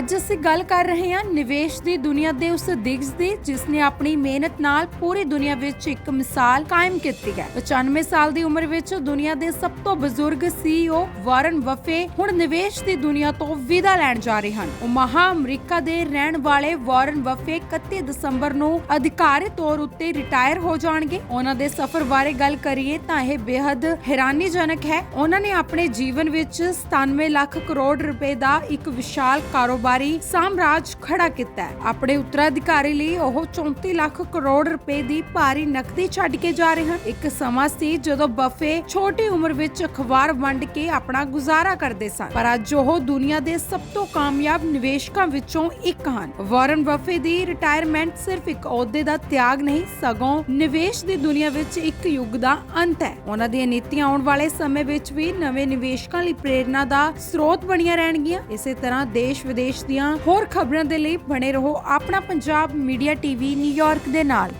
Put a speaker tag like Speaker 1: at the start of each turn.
Speaker 1: ਅੱਜ ਅਸੀਂ ਗੱਲ ਕਰ ਰਹੇ ਹਾਂ ਨਿਵੇਸ਼ ਦੀ ਦੁਨੀਆ ਦੇ ਉਸ ਦਿਗਜ ਦੀ, ਜਿਸ ਨੇ ਆਪਣੀ ਮਿਹਨਤ ਨਾਲ ਪੂਰੀ ਦੁਨੀਆ ਵਿੱਚ ਇੱਕ ਮਿਸਾਲ ਕਾਇਮ ਕੀਤੀ ਹੈ। 95 ਸਾਲ ਦੀ ਉਮਰ ਵਿੱਚ ਦੁਨੀਆ ਦੇ ਸਭ ਤੋਂ ਬਜ਼ੁਰਗ ਸੀਈਓ ਵਾਰਨ ਬਫੇ ਹੁਣ ਨਿਵੇਸ਼ ਦੀ ਦੁਨੀਆ ਤੋਂ ਵਿਦਾ ਲੈਣ ਜਾ ਰਹੇ ਹਨ। ਓਮਾਹਾ ਅਮਰੀਕਾ ਦੇ ਰਹਿਣ ਵਾਲੇ ਵਾਰਨ ਬਫੇ 31 ਦਸੰਬਰ ਨੂੰ ਅਧਿਕਾਰਿਤ ਤੌਰ ਉੱਤੇ ਰਿਟਾਇਰ ਹੋ ਜਾਣਗੇ। ਉਹਨਾਂ ਦੇ ਸਫ਼ਰ ਬਾਰੇ ਗੱਲ ਕਰੀਏ ਤਾਂ ਇਹ ਬੇहद ਹੈਰਾਨੀਜਨਕ ਹੈ। ਉਹਨਾਂ ਨੇ ਆਪਣੇ ਜੀਵਨ ਵਿੱਚ 97 ਲੱਖ ਕਰੋੜ ਰੁਪਏ ਦਾ ਇੱਕ ਵਿਸ਼ਾਲ ਕਾਰੋਬਾਰ ਸਾਮਰਾਜ ਖੜਾ ਕੀਤਾ ਹੈ। ਆਪਣੇ ਉੱਤਰਾਧਿਕਾਰੀ ਲਈ ਉਹ 34 ਲੱਖ ਕਰੋੜ ਰੁਪਏ ਦੀ ਭਾਰੀ ਨਕਦੀ ਛੱਡ ਕੇ ਜਾ ਰਹੇ ਹਨ। ਇੱਕ ਸਮਾਂ ਸੀ ਜਦੋਂ ਬਫੇ ਛੋਟੀ ਉਮਰ ਵਿੱਚ ਅਖਬਾਰ ਵੰਡ ਕੇ ਆਪਣਾ ਗੁਜ਼ਾਰਾ ਕਰਦੇ ਸਨ। ਪਰ ਅੱਜ ਉਹ ਦੁਨੀਆ ਦੇ ਸਭ ਤੋਂ ਕਾਮਯਾਬ ਨਿਵੇਸ਼ਕਾਂ ਵਿੱਚੋਂ ਇੱਕ ਹਨ। ਵਾਰਨ ਬਫੇ ਦੀ ਰਿਟਾਇਰਮੈਂਟ ਸਿਰਫ ਇੱਕ ਅਹੁਦੇ ਦਾ ਤਿਆਗ ਨਹੀਂ, ਸਗੋਂ ਨਿਵੇਸ਼ ਦੀ ਦੁਨੀਆ ਵਿੱਚ ਇੱਕ ਯੁੱਗ ਦਾ ਅੰਤ ਹੈ। ਉਹਨਾਂ ਦੀਆਂ ਨੀਤੀਆਂ ਆਉਣ ਵਾਲੇ ਸਮੇਂ ਵਿੱਚ ਵੀ ਨਵੇਂ ਨਿਵੇਸ਼ਕਾਂ ਲਈ ਪ੍ਰੇਰਣਾ ਦਾ ਸਰੋਤ ਬਣੀਆਂ ਰਹਿਣਗੀਆਂ। ਇਸੇ ਤਰ੍ਹਾਂ ਦੇਸ਼ ਵਿਦੇਸ਼ ਦੀਆਂ ਹੋਰ ਖਬਰਾਂ ਦੇ ਲਈ ਬਣੇ ਰਹੋ ਆਪਣਾ ਪੰਜਾਬ ਮੀਡੀਆ ਟੀਵੀ ਨਿਊਯਾਰਕ ਦੇ ਨਾਲ।